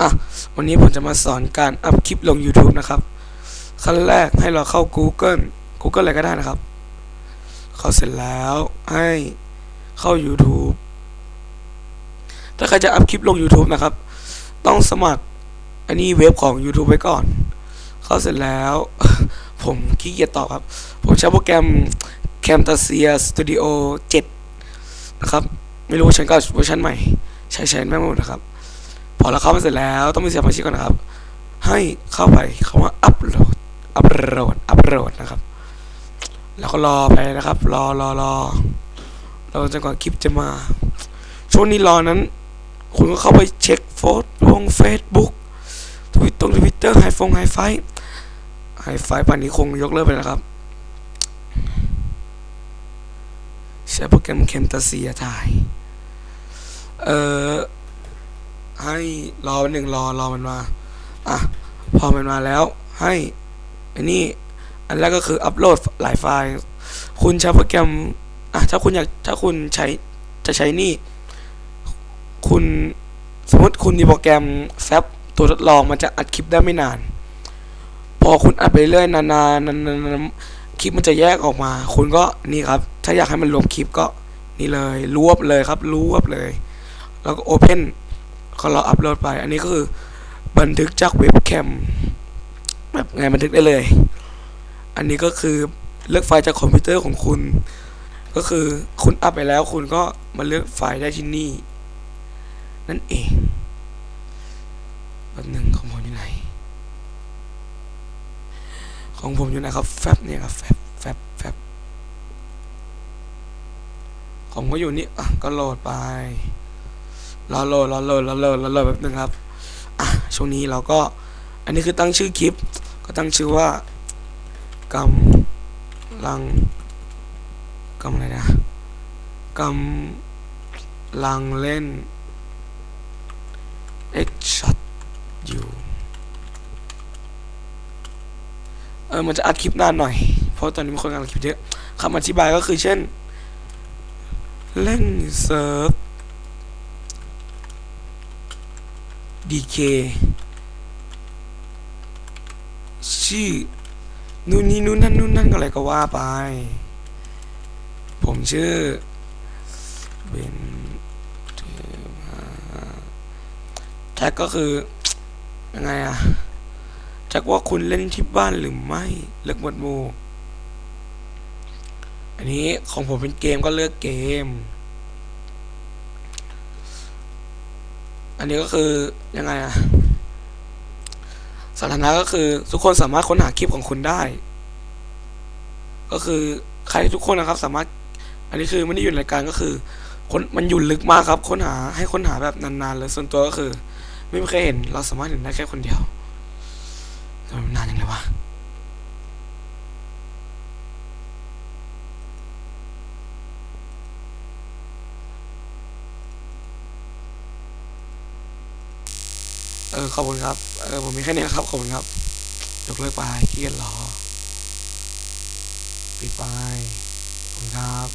อะวันนี้ผมจะมาสอนการอัพคลิปลง YouTube นะครับ ขั้นแรกให้เราเข้า Google Google อะไรก็ได้นะครับ เข้าเสร็จแล้วให้เข้า YouTube ถ้าใครจะอัพคลิปลง YouTube นะครับ ต้องสมัครอันนี้เว็บของ YouTube ไว้ก่อน เข้าเสร็จแล้ว ผมขี้เกียจตอบครับ ผมใช้โปรแกรม Camtasia Studio 7 นะครับ ไม่รู้เวอร์ชันเก่าเวอร์ชันใหม่ ใช้ใช้แม่งหมดนะครับ อเราเข้ามาเสร็จแล้วต้องมีเสียงมาชิก่อนนะครับ ให้เข้าไปคำว่าอัปโหลดอัปโหลดอัปโหลดนะครับ แล้วก็รอไปนะครับ รอรอรอเราจนกว่าคลิปจะมา ช่วงนี้รอนั้น คุณก็เข้าไปเช็คโฟสลงเฟซบุ๊กทวิตตรงทวิตเตอร์ไฮฟงไฮไฟไฮไฟป่านนี้คงยกเลิกไปแล้วครับใช้โปรแกรมเคมตาเซียถ่าย เอ่อ ให้รอวันหนึ่งรอรอมันมาอะพอมันมาแล้ว ให้อันนี้อันแรกก็คืออัปโหลดหลายไฟล์ คุณใช้โปรแกรมอะถ้าคุณอยากถ้าคุณใช้จะใช้นี่ คุณสมมติคุณมีโปรแกรมแฟบตัวทดลองมันจะอัดคลิปได้ไม่นาน พอคุณอัดไปเรื่อยนานๆนานๆคลิปมันจะแยกออกมา คุณก็นี่ครับ ถ้าอยากให้มันรวมคลิปก็นี่เลยรวบเลยครับรวบเลย แล้วก็โอเพน ก็เราอัพโหลดไป อันนี้ก็คือบันทึกจากเว็บแคมแบบไงบันทึกได้เลย อันนี้ก็คือเลือกไฟล์จากคอมพิวเตอร์ของคุณ ก็คือคุณอัพไปแล้วคุณก็มาเลือกไฟล์ได้ที่นี่ นั่นเองแบบหนึ่งของผมอยู่ไหน ของผมอยู่ไหนครับแฟบเนี่ยครับแฟบแฟบแฟบผมก็อยู่นี่อะก็โหลดไป รอโหลดรอโหลดรอโหลดรอโหลดแบบนึงครับอะช่วงนี้เราก็อันนี้คือตั้งชื่อคลิป ก็ตั้งชื่อว่ากำลังกำอะไรนะกำลังเล่น X shot อยู่เออมันจะอัดคลิปนานหน่อย เพราะตอนนี้มีคนกำลังคลิปเยอะคำอธิบายก็คือเช่น เล่นเซิร์ฟ DK ชื่อนู่นนี่นู่นนั่นนู่นนั่นก็อะไรก็ว่าไป ผมชื่อเบนแท็กก็คือยังไงอะแท็กว่าคุณเล่นที่บ้านหรือไม่เลือกหมวดหมู่อันนี้ของผมเป็นเกมก็เลือกเกม อันนี้ก็คือยังไงอะสถานะก็คือทุกคนสามารถค้นหาคลิปของคุณได้ ก็คือใครทุกคนนะครับ สามารถ อันนี้คือไม่ได้อยู่ในรายการก็คือคนมันอยู่ลึกมากครับ ค้นหาให้ค้นหาแบบนานๆเลยส่วนตัวก็คือ ไม่เคยเห็นเราสามารถเห็นได้แค่คนเดียวนนานอย่างไรวะ ออขอบคุณครับ เออผมมีแค่นี้ครับ ขอบคุณครับ ยกเลิกไปเครียดหรอ ปิดไปขอบคุณครับ